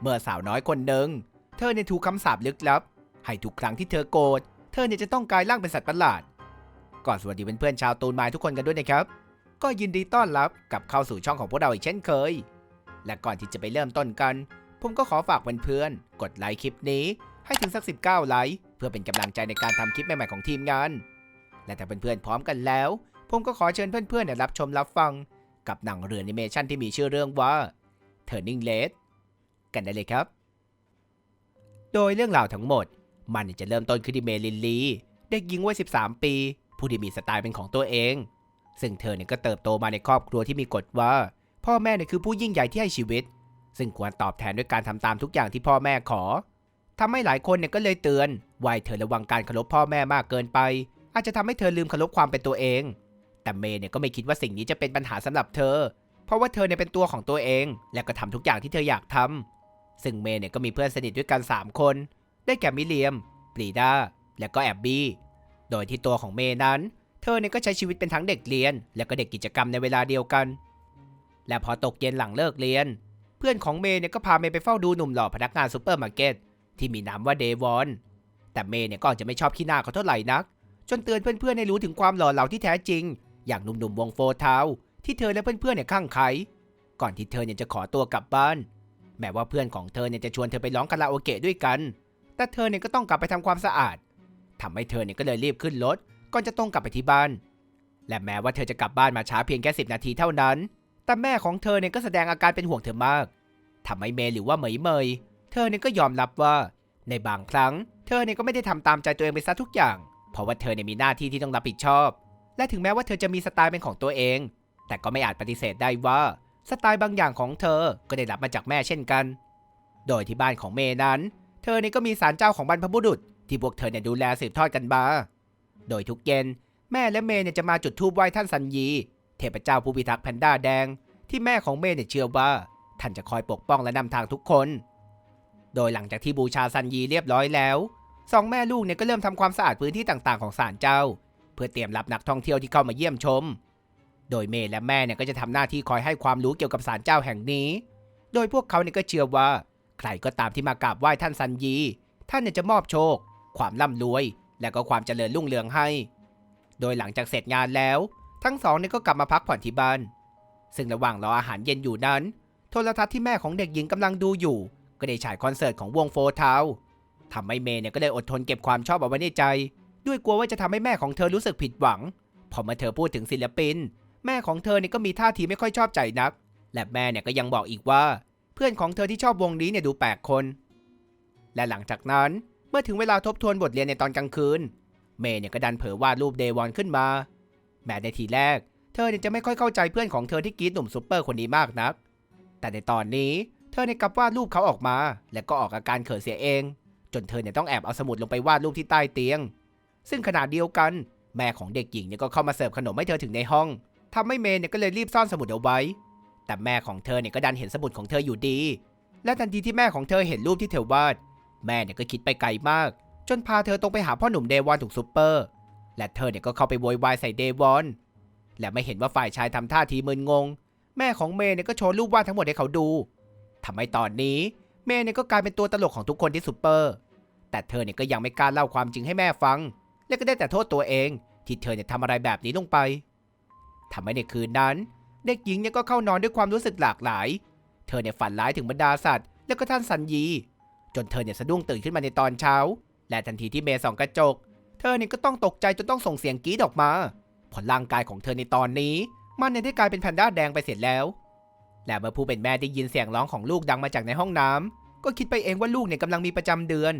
เมื่อสาวน้อยคนหนึ่งเธอเนี่ยถูกคำสาปลึกลับ ให้ทุกครั้งที่เธอโกรธ เธอเนี่ยจะต้องกลายร่างเป็นสัตว์ประหลาด ก่อนสวัสดีเพื่อนๆชาวตูนไม้ทุกคนกันด้วยนะครับ ก็ยินดีต้อนรับกลับเข้าสู่ช่องของพวกเราอีกเช่นเคย และก่อนที่จะไปเริ่มต้นกัน ผมก็ขอฝากเพื่อนๆ กดไลค์คลิปนี้ให้ถึงสัก 19 ไลค์ เพื่อเป็นกำลังใจในการทำคลิปใหม่ๆของทีมงาน และถ้าเพื่อนๆพร้อมกันแล้ว ผมก็ขอเชิญเพื่อนๆรับชมรับฟัง กับหนังเรื่องแอนิเมชันที่มีชื่อเรื่องว่า Turning Red กันได้เลยครับ โดยเรื่องราวทั้งหมด มันจะเริ่มต้นขึ้นที่เมลินลีเด็กหญิงวัย 13 ปี ผู้ที่มีสไตล์เป็นของตัวเอง ซึ่งเธอเนี่ยก็เติบโตมาในครอบครัวที่มีกฎว่า พ่อแม่เนี่ยคือผู้ยิ่งใหญ่ที่ให้ชีวิต ซึ่งควรตอบแทนด้วยการทำตามทุกอย่างที่พ่อแม่ขอทำให้หลายคนเนี่ยก็เลยเตือนว่าเธอระวังการเคารพพ่อแม่มากเกินไป อาจจะทำให้เธอลืมเคารพความเป็นตัวเอง แต่เมย์เนี่ยก็ไม่คิดว่าสิ่งนี้จะเป็นปัญหาสำหรับเธอ เพราะว่าเธอเนี่ยเป็นตัวของตัวเอง และก็ทำทุกอย่างที่เธออยากทำ ซึ่งเมย์เนี่ยก็มีเพื่อนสนิทด้วยกัน 3 คน ได้แก่มิเลียมปรีดา และก็แอบบี้ โดยที่ตัวของเมย์นั้น เธอเนี่ยก็ใช้ชีวิตเป็นทั้งเด็กเรียน และก็เด็กกิจกรรมในเวลาเดียวกัน และพอตกเย็นหลังเลิกเรียน เพื่อนของเมย์เนี่ยก็พาเมย์ไปเฝ้าดูหนุ่มหล่อพนักงานซูเปอร์มาร์เก็ตที่มีนามว่าเดวอน แต่เมย์เนี่ยก็อาจจะไม่ชอบขี้หน้าเขาเท่าไหร่นัก จนเตือนเพื่อนๆให้รู้ถึงความหล่อเหลาที่แท้จริง อย่างหนุ่มๆวงโฟเทาที่เธอและเพื่อนๆเนี่ยข้างใครก่อนที่เธอเนี่ยจะขอตัวกลับบ้าน แม้ว่าเพื่อนของเธอเนี่ยจะชวนเธอไปร้องคาราโอเกะด้วยกัน แต่เธอเนี่ยก็ต้องกลับไปทำความสะอาดทำให้เธอเนี่ยก็เลยรีบขึ้นรถก่อนจะต้องกลับไปที่บ้าน และแม้ว่าเธอจะกลับบ้านมาช้าเพียงแค่สินาทีเท่านั้น แต่แม่ของเธอเนี่ยก็แสดงอาการเป็นห่วงเธอมากทำให้เมย์หรือว่าเหมยเมย เธอเนี่ยก็ยอมรับว่า ในบางครั้ง เธอเนี่ยก็ไม่ได้ทำตามใจตัวเองไปซะทุกอย่าง เพราะว่าเธอเนี่ยมีหน้าที่ที่ต้องรับผิดชอบ และถึงแม้ว่าเธอจะมีสไตล์เป็นของตัวเอง แต่ก็ไม่อาจปฏิเสธได้ว่า สไตล์บางอย่างของเธอก็ได้รับมาจากแม่เช่นกัน โดยที่บ้านของเมย์นั้น เธอเนี่ยก็มีศาลเจ้าของบรรพบุรุษ ที่พวกเธอเนี่ยดูแลสืบทอดกันมา โดยทุกเย็น แม่และเมย์เนี่ยจะมาจุดธูปไหว้ท่านสัญญีเทพเจ้าผู้พิทักษ์แพนด้าแดง ที่แม่ของเมย์เนี่ยเชื่อว่าท่านจะคอยปกป้องและนำทางทุกคน โดยหลังจากที่บูชาสัญญีเรียบร้อยแล้วสองแม่ลูกเนี่ยก็เริ่มทำความสะอาดพื้นที่ต่างๆของศาลเจ้า เพื่อเตรียมรับนักท่องเที่ยวที่เข้ามาเยี่ยมชม โดยเมย์และแม่เนี่ยก็จะทำหน้าที่คอยให้ความรู้เกี่ยวกับศาลเจ้าแห่งนี้ โดยพวกเขาเนี่ยก็เชื่อว่า ใครก็ตามที่มากราบไหว้ท่านสัญญีท่านเนี่ยจะมอบโชค ความร่ำรวย และก็ความเจริญรุ่งเรืองให้ โดยหลังจากเสร็จงานแล้ว ทั้งสองเนี่ยก็กลับมาพักผ่อนที่บ้าน ซึ่งระหว่างรออาหารเย็นอยู่นั้น โทรทัศน์ที่แม่ของเด็กหญิงกำลังดูอยู่ ก็ได้ฉายคอนเสิร์ตของวงโฟเทาทำให้เมย์เนี่ยก็เลยอดทนเก็บความชอบเอาไว้ในใจ ด้วยกลัวว่าจะทำให้แม่ของเธอรู้สึกผิดหวัง พอเมื่อเธอพูดถึงศิลปิน แม่ของเธอเนี่ยก็มีท่าทีไม่ค่อยชอบใจนัก และแม่เนี่ยก็ยังบอกอีกว่า เพื่อนของเธอที่ชอบวงนี้เนี่ยดูแปลกคน และหลังจากนั้นเมื่อถึงเวลาทบทวนบทเรียนในตอนกลางคืน เมย์เนี่ยก็ดันเผยวาดรูปเดวอนขึ้นมา แม้ในทีแรก เธอเนี่ยจะไม่ค่อยเข้าใจเพื่อนของเธอที่กรีดหนุ่มซุปเปอร์คนนี้มากนัก แต่ในตอนนี้เธอเนี่ยกลับวาดรูปเขาออกมา และก็ออกอาการเขินเสียเอง จนเธอเนี่ยต้องแอบเอาสมุดลงไปวาดรูปที่ใต้เตียง ซึ่งขณะเดียวกัน แม่ของเด็กหญิงเนี่ยก็เข้ามาเสิร์ฟขนมให้เธอถึงในห้อง ทำให้เมย์เนี่ยก็เลยรีบซ่อนสมุดเอาไว้ แต่แม่ของเธอเนี่ยก็ดันเห็นสมุดของเธออยู่ดี และทันทีที่แม่ของเธอเห็นรูปที่เธอวาด แม่เนี่ยก็คิดไปไกลมาก จนพาเธอตรงไปหาพ่อหนุ่มเดวอนถูกซุปเปอร์ และเธอเนี่ยก็เข้าไปโวยวายใส่เดวอน และไม่เห็นว่าฝ่ายชายทำท่าทีมึนงง แม่ของเมย์เนี่ยก็โชว์รูปวาดทั้งหมดให้เขาดูทำให้ตอนนี้เมย์เนี่ยก็กลายเป็นตัวตลกของทุกคนที่ซุปเปอร์ แต่เธอเนี่ยก็ยังไม่กล้าเล่าความจริงให้แม่ฟัง และก็ได้แต่โทษตัวเอง ที่เธอเนี่ยทำอะไรแบบนี้ลงไป ทำให้ในคืนนั้น เด็กหญิงเนี่ยก็เข้านอนด้วยความรู้สึกหลากหลาย เธอเนี่ยฝันร้ายถึงบรรดาสัตว์ และก็ท่านสัญญี จนเธอเนี่ยสะดุ้งตื่นขึ้นมาในตอนเช้า และทันทีที่เมย์ส่องกระจก เธอเนี่ยก็ต้องตกใจจนต้องส่งเสียงกรี๊ดออกมาเพราะร่างกายของเธอในตอนนี้ มันเนี่ยได้กลายเป็นแพนด้าแดงไปเสร็จแล้ว และเมื่อผู้เป็นแม่ได้ยินเสียงร้องของลูกดังมาจากในห้องน้ำก็คิดไปเองว่าลูกเนี่ยกำลังมีประจำเดือน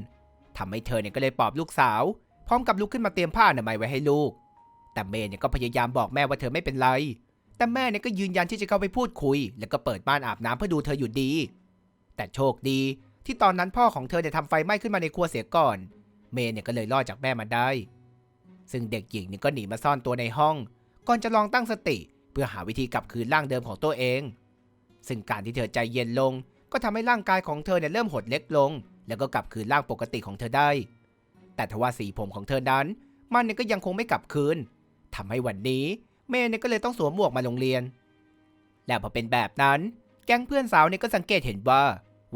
ทำให้เธอเนี่ยก็เลยปลอบลูกสาว พร้อมกับลุกขึ้นมาเตรียมผ้าอนามัยไว้ให้ลูก แต่เมย์เนี่ยก็พยายามบอกแม่ว่าเธอไม่เป็นไร แต่แม่เนี่ยก็ยืนยันที่จะเข้าไปพูดคุย แล้วก็เปิดม่านอาบน้ำเพื่อดูเธออยู่ดี แต่โชคดี ที่ตอนนั้นพ่อของเธอเนี่ยทำไฟไหม้ขึ้นมาในครัวเสียก่อน เมย์เนี่ยก็เลยรอดจากแม่มาได้ ซึ่งเด็กหญิงเนี่ยก็หนีมาซ่อนตัวในห้อง ก่อนจะลองตั้งสติ เพื่อหาวิธีกลับคืนร่างเดิมของตัวเอง ซึ่งการที่เธอใจเย็นลง ก็ทำให้ร่างกายของเธอเนี่ยเริ่มหดเล็กลง แล้วก็กลับคืนร่างปกติของเธอได้ แต่ทว่าสีผมของเธอนั้นมันเนี่ยก็ยังคงไม่กลับคืน ทำให้วันนี้เมย์เนี่ยก็เลยต้องสวมหมวกมาโรงเรียน และพอเป็นแบบนั้น แก๊งเพื่อนสาวเนี่ยก็สังเกตเห็นว่า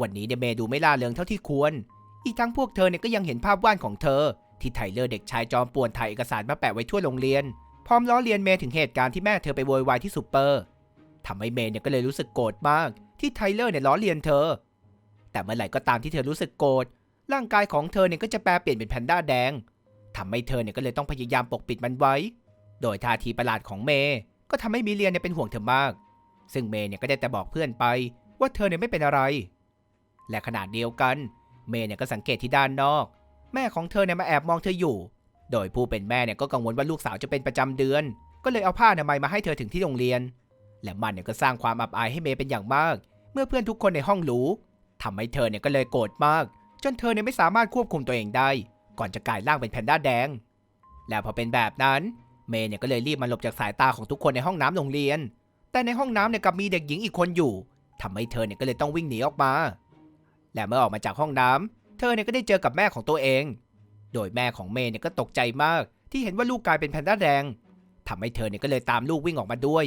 วันนี้เนี่ยเมย์ดูไม่ล่าเริงเท่าที่ควร อีกทั้งพวกเธอเนี่ยก็ยังเห็นภาพวาดของเธอ ที่ไทเลอร์เด็กชายจอมป่วนถ่ายเอกสารมาแปะไว้ทั่วโรงเรียน พร้อมล้อเลียนเมย์ถึงเหตุการณ์ที่แม่เธอไปโวยวายที่ซูเปอร์ทำให้เมย์เนี่ยก็เลยรู้สึกโกรธมาก ที่ไทเลอร์เนี่ยล้อเลียนเธอ แต่เมื่อไหร่ก็ตามที่เธอรู้สึกโกรธร่างกายของเธอเนี่ยก็จะแปลเปลี่ยนเป็นแพนด้าแดงทำให้เธอเนี่ยก็เลยต้องพยายามปกปิดมันไว้ โดยท่าทีประหลาดของเมย์ก็ทำให้มิเลียนเนี่ยเป็นห่วงเธอมาก ซึ่งเมย์เนี่ยก็ได้แต่บอกเพื่อนไปว่าเธอเนี่ยไม่เป็นอะไร และขนาดเดียวกัน เมย์เนี่ยก็สังเกตที่ด้านนอก แม่ของเธอเนี่ยมาแอบมองเธออยู่ โดยผู้เป็นแม่เนี่ยก็กังวลว่าลูกสาวจะเป็นประจำเดือน ก็เลยเอาผ้าอนามัยมาให้เธอถึงที่โรงเรียน และมันเนี่ยก็สร้างความอับอายให้เมย์เป็นอย่างมาก เมื่อเพื่อนทุกคนในห้องรู้ทำให้เธอเนี่ยก็เลยโกรธมาก จนเธอเนี่ยไม่สามารถควบคุมตัวเองได้ ก่อนจะกลายร่างเป็นแพนด้าแดง แล้วพอเป็นแบบนั้น เมย์เนี่ยก็เลยรีบมาหลบจากสายตาของทุกคนในห้องน้ำโรงเรียน แต่ในห้องน้ำเนี่ยกับมีเด็กหญิงอีกคนอยู่ทำให้เธอเนี่ยก็เลยต้องวิ่งหนีออกมา และเมื่อออกมาจากห้องน้ำเธอเนี่ยก็ได้เจอกับแม่ของตัวเอง โดยแม่ของเมย์เนี่ยก็ตกใจมาก ที่เห็นว่าลูกกลายเป็นแพนด้าแดงทำให้เธอเนี่ยก็เลยตามลูกวิ่งออกมาด้วย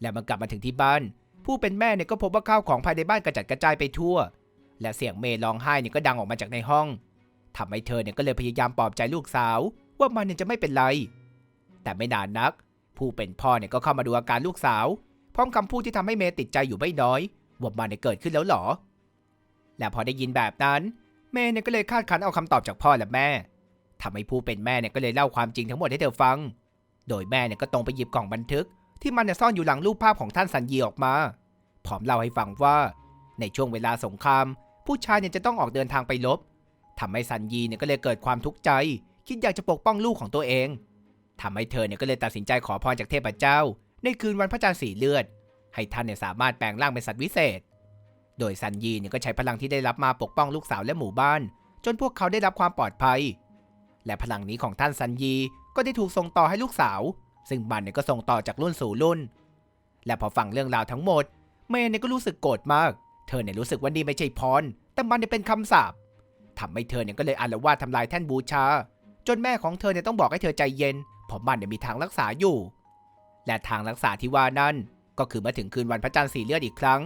และเมื่อกลับมาถึงที่บ้าน ผู้เป็นแม่เนี่ยก็พบว่าข้าวของภายในบ้านกระจัดกระจายไปทั่ว และเสียงเมย์ร้องไห้เนี่ยก็ดังออกมาจากในห้องทำให้เธอเนี่ยก็เลยพยายามปลอบใจลูกสาว ว่ามันเนี่ยจะไม่เป็นไร แต่ไม่นานนัก ผู้เป็นพ่อเนี่ยก็เข้ามาดูอาการลูกสาว พร้อมคำพูดที่ทำให้เมย์ติดใจอยู่ไม่น้อยว่ามันเนี่ยเกิดขึ้นแล้วหรอ และพอได้ยินแบบนั้น เมย์เนี่ยก็เลยคาดคันเอาคำตอบจากพ่อและแม่ทำให้ผู้เป็นแม่เนี่ยก็เลยเล่าความจริงทั้งหมดให้เธอฟัง โดยแม่เนี่ยก็ตรงไปหยิบกล่องบันทึก ที่มันเนี่ยซ่อนอยู่หลังรูปภาพของท่านสัญญีออกมา พร้อมเล่าให้ฟังว่า ในช่วงเวลาสงคราม ผู้ชายเนี่ยจะต้องออกเดินทางไปลบทำให้สัญญีเนี่ยก็เลยเกิดความทุกข์ใจ คิดอยากจะปกป้องลูกของตัวเอง ทำให้เธอเนี่ยก็เลยตัดสินใจขอพรจากเทพเจ้า ในคืนวันพระจันทร์สีเลือด ให้ท่านเนี่ยสามารถแปลงร่างเป็นสัตว์วิเศษ โดยซันยีเนี่ยก็ใช้พลังที่ได้รับมาปกป้องลูกสาวและหมู่บ้าน จนพวกเขาได้รับความปลอดภัย และพลังนี้ของท่านซันยีก็ได้ถูกส่งต่อให้ลูกสาว ซึ่งมันเนี่ยก็ส่งต่อจากรุ่นสู่รุ่น และพอฟังเรื่องราวทั้งหมด เมย์เนี่ยก็รู้สึกโกรธมาก เธอเนี่ยรู้สึกว่านี่ไม่ใช่พร แต่มันเนี่ยเป็นคำสาปทำให้เธอเนี่ยก็เลยอาละวาดทำลายแท่นบูชา จนแม่ของเธอเนี่ยต้องบอกให้เธอใจเย็น เพราะมันมีทางรักษาอยู่ และทางรักษาที่ว่านั้น ก็คือมื่อถึงคืนวันพระจันทร์สีเลือดอีกครั้ง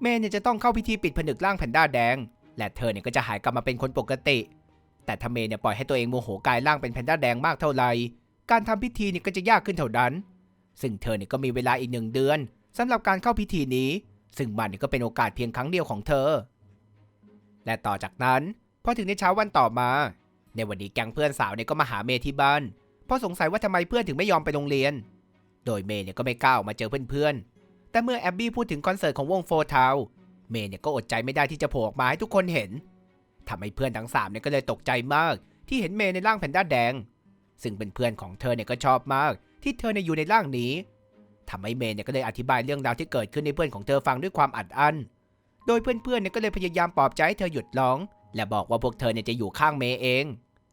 เมย์เนี่ยจะต้องเข้าพิธีปิดผนึกร่างแพนด้าแดง และเธอเนี่ยก็จะหายกลับมาเป็นคนปกติ แต่ถ้าเมย์เนี่ยปล่อยให้ตัวเองโมโหกายร่างเป็นแพนด้าแดงมากเท่าไหร่การทำพิธีเนี่ยก็จะยากขึ้นเท่านั้น ซึ่งเธอเนี่ยก็มีเวลาอีกหนึ่งเดือนสำหรับการเข้าพิธีนี้ ซึ่งมันเนี่ยก็เป็นโอกาสเพียงครั้งเดียวของเธอ และต่อจากนั้นพอถึงในเช้าวันต่อมา ในวันนี้แก๊งเพื่อนสาวเนี่ยก็มาหาเมย์ที่บ้าน เพราะสงสัยว่าทำไมเพื่อนถึงไม่ยอมไปโรงเรียน โดยเมย์เนี่ยก็ไม่กล้าออกมาเจอเพื่อนๆ แต่เมื่อแอบบี้พูดถึงคอนเสิร์ตของวงโฟร์ทาวเมย์เนี่ยก็อดใจไม่ได้ที่จะโผล่ออกมาให้ทุกคนเห็นทำให้เพื่อนทั้งสามเนี่ยก็เลยตกใจมาก ที่เห็นเมย์ในร่างแพนด้าแดง ซึ่งเป็นเพื่อนของเธอเนี่ยก็ชอบมาก ที่เธอเนี่ยอยู่ในร่างนี้ทำให้เมย์เนี่ยก็เลยอธิบายเรื่องราวที่เกิดขึ้นในเพื่อนของเธอฟังด้วยความอัดอั้น โดยเพื่อนๆเนี่ยก็เลยพยายามปลอบใจให้เธอหยุดร้อง และบอกว่าพวกเธอเนี่ยจะอยู่ข้างเมย์เอง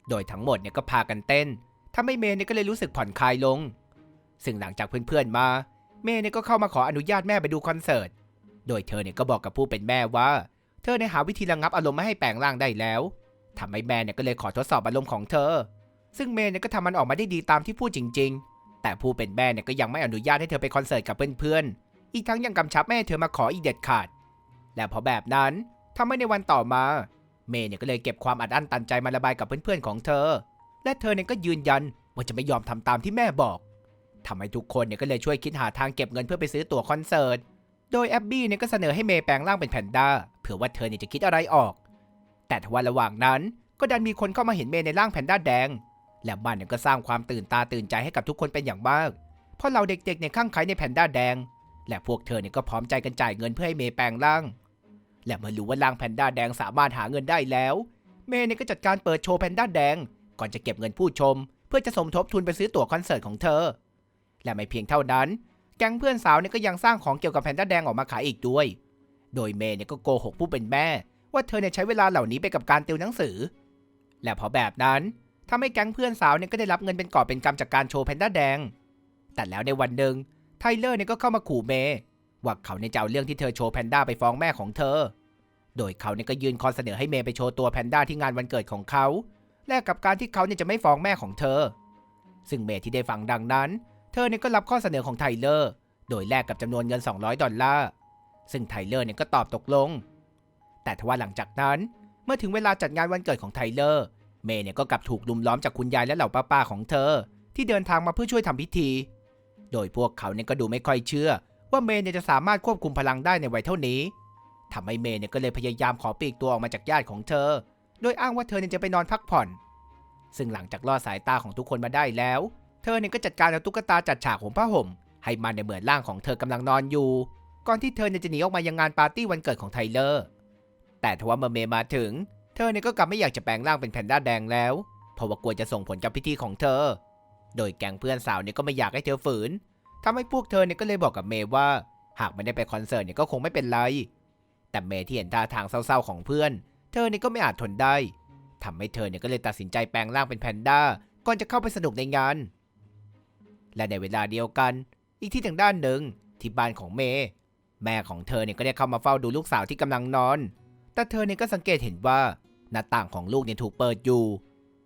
โดยทั้งหมดเนี่ยก็พากันเต้น ทำให้เมย์เนี่ยก็เลยรู้สึกผ่อนคลายลง ซึ่งหลังจากเพื่อนๆมา เมย์เนี่ยก็เข้ามาขออนุญาตแม่ไปดูคอนเสิร์ต โดยเธอเนี่ยก็บอกกับผู้เป็นแม่ว่า เธอเนี่ยหาวิธีระงับอารมณ์ไม่ให้แปลงร่างได้แล้วทำให้แม่เนี่ยก็เลยขอทดสอบอารมณ์ของเธอ ซึ่งเมย์เนี่ยก็ทำมันออกมาได้ดีตามที่พูดจริง ๆ แต่ผู้เป็นแม่เนี่ยก็ยังไม่อนุญาตให้เธอไปคอนเสิร์ตกับเพื่อนๆ อีกทั้งยังกำชับแม่เธอมาขออีกเด็ดขาด และพอแบบนั้นทำให้ในวันต่อมา เมย์เนี่ยก็เลยเก็บความอัดอั้นตันใจมาระบายกับเพื่อนๆของเธอ และเธอเนี่ยก็ยืนยันว่าจะไม่ยอมทำตามที่แม่บอกทำให้ทุกคนเนี่ยก็เลยช่วยคิดหาทางเก็บเงินเพื่อไปซื้อตั๋วคอนเสิร์ต โดยแอบบี้เนี่ยก็เสนอให้เมย์แปลงร่างเป็นแพนด้าเผื่อว่าเธอเนี่ยจะคิดอะไรออก แต่ทว่าระหว่างนั้นก็ดันมีคนเข้ามาเห็นเมย์ในร่างแพนด้าแดง และมันเนี่ยก็สร้างความตื่นตาตื่นใจให้กับทุกคนเป็นอย่างมาก เพราะเราเด็กๆเนี่ยข้างใครในแพนด้าแดง และพวกเธอเนี่ยก็พร้อมใจกันจ่ายเงินเพื่อให้เมย์แปลงร่าง และเมื่อรู้ว่าร่างแพนด้าแดงสามารถหาเงินได้แล้ว เมย์เนี่ยก็จัดการเปิดโชว์แพนด้าแดง ก่อนจะเก็บเงินผู้ชม เพื่อจะสมทบทุนไปซื้อตั๋วคอนเสิร์ตของเธอ และไม่เพียงเท่านั้น แก๊งเพื่อนสาวเนี่ยก็ยังสร้างของเกี่ยวกับแพนด้าแดงออกมาขายอีกด้วย โดยเมย์เนี่ยก็โกหกผู้เป็นแม่ ว่าเธอเนี่ยใช้เวลาเหล่านี้ไปกับการติวหนังสือ และพอแบบนั้นทำให้แก๊งเพื่อนสาวเนี่ยก็ได้รับเงินเป็นกอบเป็นกำจากการโชว์แพนด้าแดง แต่แล้วในวันหนึ่งไทเลอร์เนี่ยก็เข้ามาขู่เมย์ว่าเขาเนี่ยจะเอาเรื่องที่เธอโชว์แพนด้าไปฟ้องแม่ของเธอ โดยเขาเนี่ยก็ยื่นข้อเสนอให้เมย์ไปโชว์ตัวแพนด้าที่งานวันเกิดของเขา แลกกับการที่เขาเนี่ยจะไม่ฟ้องแม่ของเธอ ซึ่งเมย์ที่ได้ฟังดังนั้น เธอเนี่ยก็รับข้อเสนอของไทเลอร์ โดยแลกกับจำนวนเงิน 200 ดอลลาร์ ซึ่งไทเลอร์เนี่ยก็ตอบตกลง แต่ทว่าหลังจากนั้น เมื่อถึงเวลาจัดงานวันเกิดของไทเลอร์ เมย์เนี่ยก็กลับถูกลุมล้อมจากคุณยายและเหล่าป้าๆของเธอ ที่เดินทางมาเพื่อช่วยทำพิธี โดยพวกเขาเนี่ยก็ดูไม่ค่อยเชื่อ ว่าเมย์เนี่ยจะสามารถควบคุมพลังได้ในวัยเท่านี้ทำให้เมย์เนี่ยก็เลยพยายามขอปลีกตัวออกมาจากญาติของเธอ โดยอ้างว่าเธอเนี่ยจะไปนอนพักผ่อน ซึ่งหลังจากล่อสายตาของทุกคนมาได้แล้ว เธอเนี่ยก็จัดการเอาตุ๊กตาจัดฉากของผ้าห่ม ให้มันในยเหมือนร่างของเธอกำลังนอนอยู่ ก่อนที่เธอเนี่ยจะหนีออกมายังงานปาร์ตี้วันเกิดของไทเลอร์ แต่ทว่าเมื่อเมย์มาถึง เธอเนี่ยก็กลับไม่อยากจะแปลงร่างเป็นแพนด้าแดงแล้ว เพราะว่ากลัวจะส่งผลกับพิธีของเธอ โดยแก๊งเพื่อนสาวเนี่ยก็ไม่อยากให้เธอฝืนทำให้พวกเธอเนี่ยก็เลยบอกกับเมย์ว่า หากไม่ได้ไปคอนเสิร์ตเนี่ยก็คงไม่เป็นไร แต่เมย์ที่เห็นท่าทางเศร้าๆของเพื่อน เธอเนี่ยก็ไม่อาจทนได้ทำให้เธอเนี่ยก็เลยตัดสินใจแปลงร่างเป็นแพนด้าก่อนจะเข้าไปสนุกในงาน และในเวลาเดียวกัน อีกที่ทางด้านหนึ่งที่บ้านของเมย์แม่ของเธอเนี่ยก็ได้เข้ามาเฝ้าดูลูกสาวที่กำลังนอน แต่เธอเนี่ยก็สังเกตเห็นว่าหน้าต่างของลูกเนี่ยถูกเปิดอยู่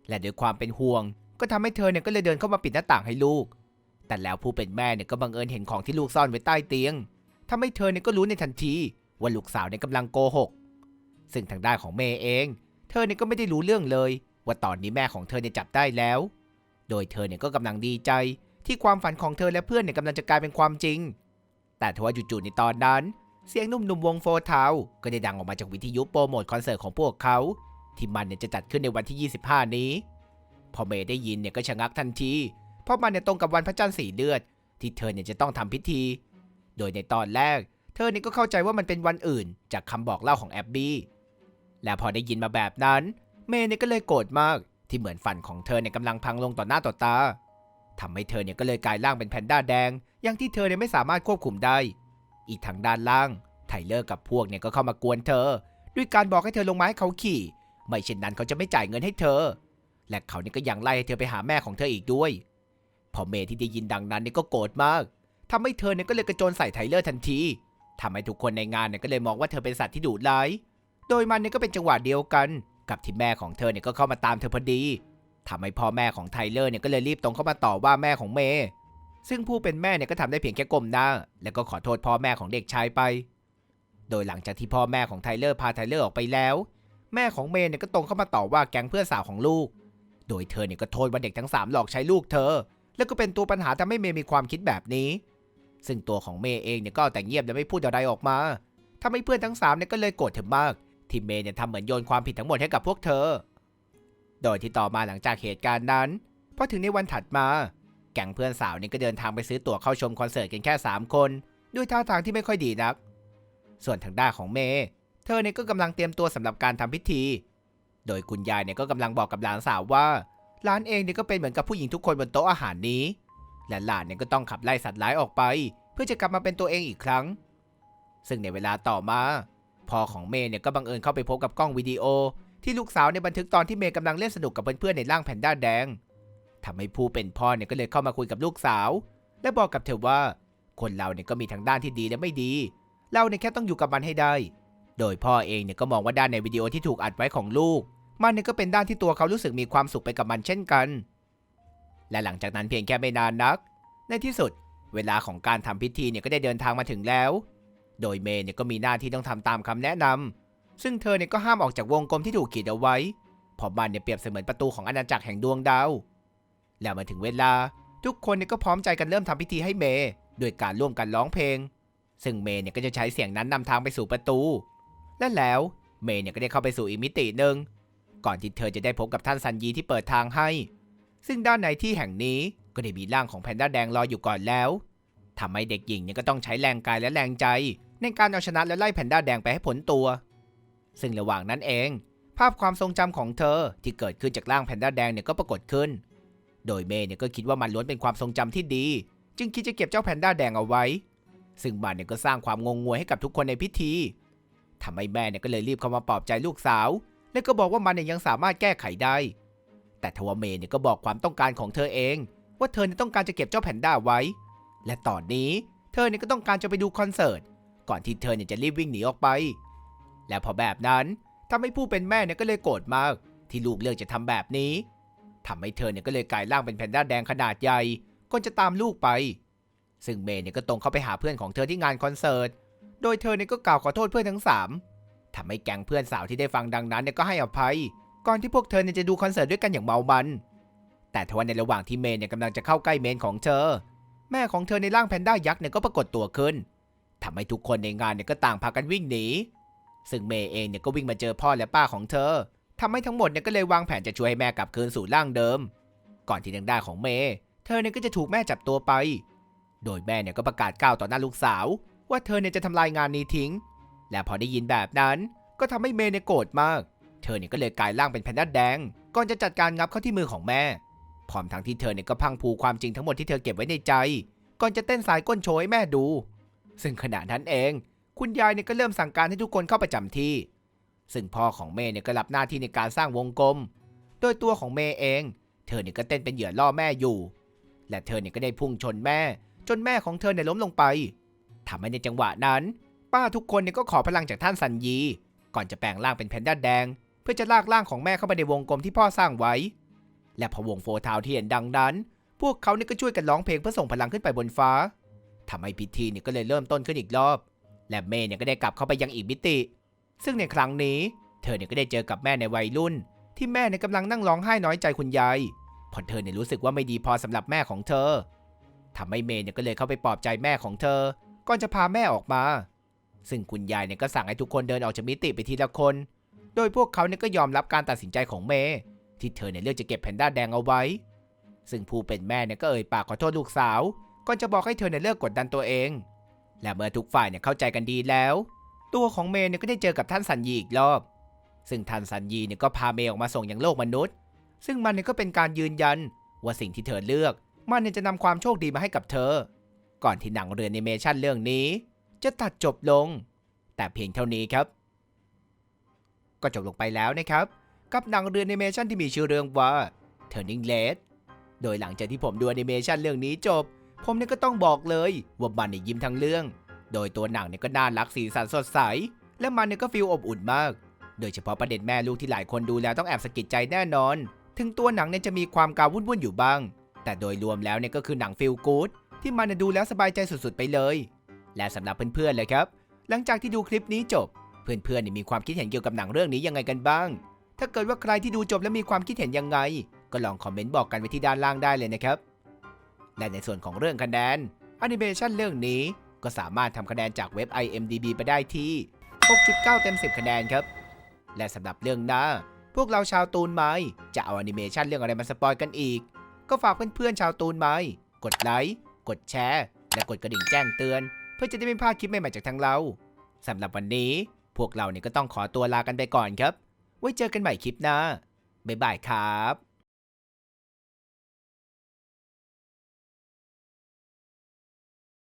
และด้วยความเป็นห่วง ก็ทำให้เธอเนี่ยก็เลยเดินเข้ามาปิดหน้าต่างให้ลูก แต่แล้วผู้เป็นแม่เนี่ยก็บังเอิญเห็นของที่ลูกซ่อนไว้ใต้เตียงทำให้เธอเนี่ยก็รู้ในทันทีว่าลูกสาวเนี่ยกำลังโกหก ซึ่งทางด้านของเมย์เอง เธอเนี่ยก็ไม่ได้รู้เรื่องเลย ว่าตอนนี้แม่ของเธอเนี่ยจับได้แล้ว โดยเธอเนี่ยก็กำลังดีใจที่ความฝันของเธอและเพื่อนเนี่ยกำลังจะกลายเป็นความจริง แต่ทว่าจู่ๆในตอนนั้น เสียงหนุ่มๆวงโฟร์เทาก็ได้ดังออกมาจากวิทยุโปรโมทคอนเสิร์ตของพวกเขา ที่มันเนี่ยจะจัดขึ้นในวันที่ 25 นี้ พอเมย์ได้ยินเนี่ยก็ชะงักทันที เพราะมันเนี่ยตรงกับวันพระจันทร์สีเลือด ที่เธอเนี่ยจะต้องทำพิธี โดยในตอนแรก เธอเนี่ยก็เข้าใจว่ามันเป็นวันอื่น จากคำบอกเล่าของแอบบี้ และพอได้ยินมาแบบนั้น เมย์เนี่ยก็เลยโกรธมาก ที่เหมือนฝันของเธอเนี่ยกำลังพังลงต่อหน้าต่อตาทำให้เธอเนี่ยก็เลยกลายร่างเป็นแพนด้าแดง อย่างที่เธอเนี่ยไม่สามารถควบคุมได้ อีกทางด้านล่าง ไทเลอร์กับพวกเนี่ยก็เข้ามากวนเธอ ด้วยการบอกให้เธอลงมาให้เขาขี่ ไม่เช่นนั้นเขาจะไม่จ่ายเงินให้เธอ และเขาเนี่ยก็ยังไล่ให้เธอไปหาแม่ของเธออีกด้วย พอเมย์ที่ได้ยินดังนั้นเนี่ยก็โกรธมากทำให้เธอเนี่ยก็เลยกระโจนใส่ไทเลอร์ทันทีทำให้ทุกคนในงานเนี่ยก็เลยมองว่าเธอเป็นสัตว์ที่ดุร้าย โดยมันเนี่ยก็เป็นจังหวะเดียวกัน กับที่แม่ของเธอเนี่ยก็เข้ามาตามเธอพอดีทำให้พ่อแม่ของไทเลอร์เนี่ยก็เลยรีบตรงเข้ามาต่อว่าแม่ของเมย์ซึ่งผู้เป็นแม่เนี่ยก็ทำได้เพียงแค่ก้มหน้า แล้วก็ขอโทษพ่อแม่ของเด็กชายไป โดยหลังจากที่พ่อแม่ของไทเลอร์พาไทเลอร์ออกไปแล้ว แม่ของเมย์เนี่ยก็ตรงเข้ามาต่อว่าแก๊งเพื่อนสาวของลูก โดยเธอเนี่ยก็โทษว่าเด็กทั้งสามหลอกใช้ลูกเธอ แล้วก็เป็นตัวปัญหาทำให้เมย์มีความคิดแบบนี้ ซึ่งตัวของเมย์เองเนี่ยก็แต่เงียบและไม่พูดอะไรออกมาทำให้เพื่อนทั้งสามเนี่ยก็เลยโกรธเธอมาก ที่เมย์เนี่ยทำเหมือนโยนความผิดทั้งหมดให้กับพวกเธอ โดยที่ต่อมาหลังจากเหตุการณ์นั้นพอถึงในวันถัดมา แก๊งเพื่อนสาวนี่ก็เดินทางไปซื้อตั๋วเข้าชมคอนเสิร์ตกันแค่ 3 คน ด้วยท่าทางที่ไม่ค่อยดีนัก ส่วนทางด้านของเมย์เธอเนี่ยก็กำลังเตรียมตัวสำหรับการทำพิธี โดยคุณยายเนี่ยก็กำลังบอกกับหลานสาวว่าหลานเองเนี่ยก็เป็นเหมือนกับผู้หญิงทุกคนบนโต๊ะอาหารนี้ และหลานเนี่ยก็ต้องขับไล่สัตว์ร้ายออกไป เพื่อจะกลับมาเป็นตัวเองอีกครั้ง ซึ่งในเวลาต่อมา พ่อของเมย์เนี่ยก็บังเอิญเข้าไปพบกับกล้องวิดีโอ ที่ลูกสาวในบันทึกตอนที่เมย์กำลังเล่นสนุกกับเพื่อนๆในร่างแพนด้าแดงทำให้ผู้เป็นพ่อเนี่ยก็เลยเข้ามาคุยกับลูกสาว และบอกกับเธอว่า คนเราเนี่ยก็มีทั้งด้านที่ดีและไม่ดี เราเนี่ยแค่ต้องอยู่กับมันให้ได้ โดยพ่อเองเนี่ยก็มองว่าด้านในวิดีโอที่ถูกอัดไว้ของลูก มันเนี่ยก็เป็นด้านที่ตัวเขารู้สึกมีความสุขไปกับมันเช่นกัน และหลังจากนั้นเพียงแค่ไม่นานนัก ในที่สุด เวลาของการทำพิธีเนี่ยก็ได้เดินทางมาถึงแล้ว โดยเมย์เนี่ยก็มีหน้าที่ต้องทำตามคำแนะนำซึ่งเธอเนี่ยก็ห้ามออกจากวงกลมที่ถูกขีดเอาไว้เพราะมันเนี่ยเปรียบเสมือนประตูของอาณาจักรแห่งดวงดาว แล้วมาถึงเวลาทุกคนเนี่ยก็พร้อมใจกันเริ่มทำพิธีให้เมย์ด้วยการร่วมกันร้องเพลง ซึ่งเมย์เนี่ยก็จะใช้เสียงนั้นนำทางไปสู่ประตู และแล้วเมย์เนี่ยก็ได้เข้าไปสู่อีกมิติหนึ่งก่อนที่เธอจะได้พบกับท่านซันยีที่เปิดทางให้ ซึ่งด้านในที่แห่งนี้ก็ได้มีร่างของแพนด้าแดงรออยู่ก่อนแล้วทำให้เด็กหญิงเนี่ยก็ต้องใช้แรงกายและแรงใจ ในการเอาชนะและไล่แพนด้าแดงไปให้พ้นตัว ซึ่งระหว่างนั้นเอง ภาพความทรงจำของเธอที่เกิดขึ้นจากร่างแพนด้าแดงเนี่ยก็ปรากฏขึ้น โดยเมย์เนี่ยก็คิดว่ามันล้วนเป็นความทรงจำที่ดี จึงคิดจะเก็บเจ้าแพนด้าแดงเอาไว้ ซึ่งมันเนี่ยก็สร้างความงงงวยให้กับทุกคนในพิธีทำให้แม่เนี่ยก็เลยรีบเข้ามาปลอบใจลูกสาว และก็บอกว่ามันเนี่ยยังสามารถแก้ไขได้ แต่ทว่าเมย์เนี่ยก็บอกความต้องการของเธอเอง ว่าเธอเนี่ยต้องการจะเก็บเจ้าแพนด้าไว้ และตอนนี้เธอเนี่ยก็ต้องการจะไปดูคอนเสิร์ต ก่อนที่เธอเนี่ยจะรีบวิ่งหนีออกไป และพอแบบนั้นทำให้ผู้เป็นแม่เนี่ยก็เลยโกรธมาก ที่ลูกเลือกจะทำแบบนี้ทำให้เธอเนี่ยก็เลยกลายร่างเป็นแพนด้าแดงขนาดใหญ่ก่อนจะตามลูกไป ซึ่งเมย์เนี่ยก็ตรงเข้าไปหาเพื่อนของเธอที่งานคอนเสิร์ต โดยเธอเนี่ยก็กล่าวขอโทษเพื่อนทั้งสามทำให้แก๊งเพื่อนสาวที่ได้ฟังดังนั้นเนี่ยก็ให้อภัย ก่อนที่พวกเธอเนี่ยจะดูคอนเสิร์ตด้วยกันอย่างเมามัน แต่ทว่าในระหว่างที่เมย์เนี่ยกำลังจะเข้าใกล้เมนของเธอ แม่ของเธอในร่างแพนด้ายักษ์เนี่ยก็ปรากฏตัวขึ้น ทำให้ทุกคนในงานเนี่ยก็ต่างพากันวิ่งหนี ซึ่งเมย์เองเนี่ยก็วิ่งมาเจอพ่อและป้าของเธอทำให้ทั้งหมดเนี่ยก็เลยวางแผนจะช่วยให้แม่กลับคืนสู่ร่างเดิม ก่อนที่ทางด้านของเมย์เธอเนี่ยก็จะถูกแม่จับตัวไป โดยแม่เนี่ยก็ประกาศก้าวต่อหน้าลูกสาว ว่าเธอเนี่ยจะทำลายงานนี้ทิ้ง และพอได้ยินแบบนั้น ก็ทำให้เมย์เนี่ยโกรธมาก เธอเนี่ยก็เลยกลายร่างเป็นแพนด้าแดง ก่อนจะจัดการงับเข้าที่มือของแม่ พร้อมทั้งที่เธอเนี่ยก็พังผูความจริงทั้งหมดที่เธอเก็บไว้ในใจ ก่อนจะเต้นสายก้นโชว์ให้แม่ดู ซึ่งขณะนั้นเอง คุณยายเนี่ยก็เริ่มสั่งการให้ทุกคนเข้าประจำที่ ซึ่งพ่อของเมย์เนี่ยก็รับหน้าที่ในการสร้างวงกลม โดยตัวของเมย์เอง เธอเนี่ยก็เต้นเป็นเหยื่อล่อแม่อยู่ และเธอเนี่ยก็ได้พุ่งชนแม่ จนแม่ของเธอเนี่ยล้มลงไปทำให้ในจังหวะนั้น ป้าทุกคนเนี่ยก็ขอพลังจากท่านสัญญีก่อนจะแปลงร่างเป็นแพนด้าแดง เพื่อจะลากร่างของแม่เข้าไปในวงกลมที่พ่อสร้างไว้ และพอวงโฟทาวที่เห็นดังนั้น พวกเขาเนี่ยก็ช่วยกันร้องเพลงเพื่อส่งพลังขึ้นไปบนฟ้า ทำให้พิธีเนี่ยก็เลยเริ่มต้นขึ้นอีกรอบ และเมย์เนี่ยก็ได้กลับเข้าไปยังอีกมิติ ซึ่งในครั้งนี้ เธอเนี่ยก็ได้เจอกับแม่ในวัยรุ่น ที่แม่เนี่ยกำลังนั่งร้องไห้น้อยใจคุณยายเพราะเธอเนี่ยรู้สึกว่าไม่ดีพอสำหรับแม่ของเธอทำให้เมย์เนี่ยก็เลยเข้าไปปลอบใจแม่ของเธอ ก่อนจะพาแม่ออกมา ซึ่งคุณยายเนี่ยก็สั่งให้ทุกคนเดินออกจากมิติไปทีละคน โดยพวกเขาเนี่ยก็ยอมรับการตัดสินใจของเมย์ที่เธอเนี่ยเลือกจะเก็บแพนด้าแดงเอาไว้ ซึ่งผู้เป็นแม่เนี่ยก็เอ่ยปากขอโทษลูกสาว ก่อนจะบอกให้เธอเนี่ยเลิกกดดันตัวเอง และเมื่อทุกฝ่ายเนี่ยเข้าใจกันดีแล้ว ตัวของเมย์เนี่ยก็ได้เจอกับท่านสัญญีอีกรอบ ซึ่งท่านสัญญีเนี่ยก็พาเมย์ออกมาส่งยังโลกมนุษย์ ซึ่งมันเนี่ยก็เป็นการยืนยันว่าสิ่งที่เธอเลือก มันเนี่ยจะนำความโชคดีมาให้กับเธอ ก่อนที่หนังเรือนิเมชันเรื่องนี้ จะตัดจบลง แต่เพียงเท่านี้ครับ ก็จบลงไปแล้วนะครับ กับหนังเรือแอนิเมชันที่มีชื่อเรื่องว่า Turning Red โดยหลังจากที่ผมดูแอนิเมชันเรื่องนี้จบ ผมเนี่ยก็ต้องบอกเลยว่ามันเนี่ยยิ้มทั้งเรื่อง โดยตัวหนังเนี่ยก็น่ารักสีสันสดใส และมันเนี่ยก็ฟีลอบอุ่นมาก โดยเฉพาะประเด็นแม่ลูกที่หลายคนดูแล้วต้องแอบสะกิดใจแน่นอน ถึงตัวหนังเนี่ยจะมีความกาวุ่นๆอยู่บ้าง แต่โดยรวมแล้วเนี่ยก็คือหนังฟีลกู๊ดที่มันเนี่ยดูแล้วสบายใจสุดๆไปเลย และสำหรับเพื่อนๆเลยครับ หลังจากที่ดูคลิปนี้จบ เพื่อนๆมีความคิดเห็นเกี่ยวกับหนังเรื่องนี้ยังไงกันบ้าง ถ้าเกิดว่าใครที่ดูจบแล้วมีความคิดเห็นยังไง ก็ลองคอมเมนต์บอกกันไว้ที่ด้านล่างได้เลยนะครับ และในส่วนของเรื่องคะแนนแอนิเมชันเรื่องนี้ก็สามารถทำคะแนนจากเว็บ IMDB ไปได้ที่ 6.9 เต็ม 10 คะแนนครับ และสำหรับเรื่องหน้า พวกเราชาวตูนไม้จะเอาแอนิเมชันเรื่องอะไรมาสปอยกันอีก ก็ฝากเพื่อนๆชาวตูนไม้กดไลค์ กดแชร์ และกดกระดิ่งแจ้งเตือน เพื่อจะได้ไม่พลาดคลิปใหม่ๆจากทางเราสำหรับวันนี้ พวกเราเนี่ยก็ต้องขอตัวลากันไปก่อนครับ ไว้เจอกันใหม่คลิปหน้าบ๊ายบายครับ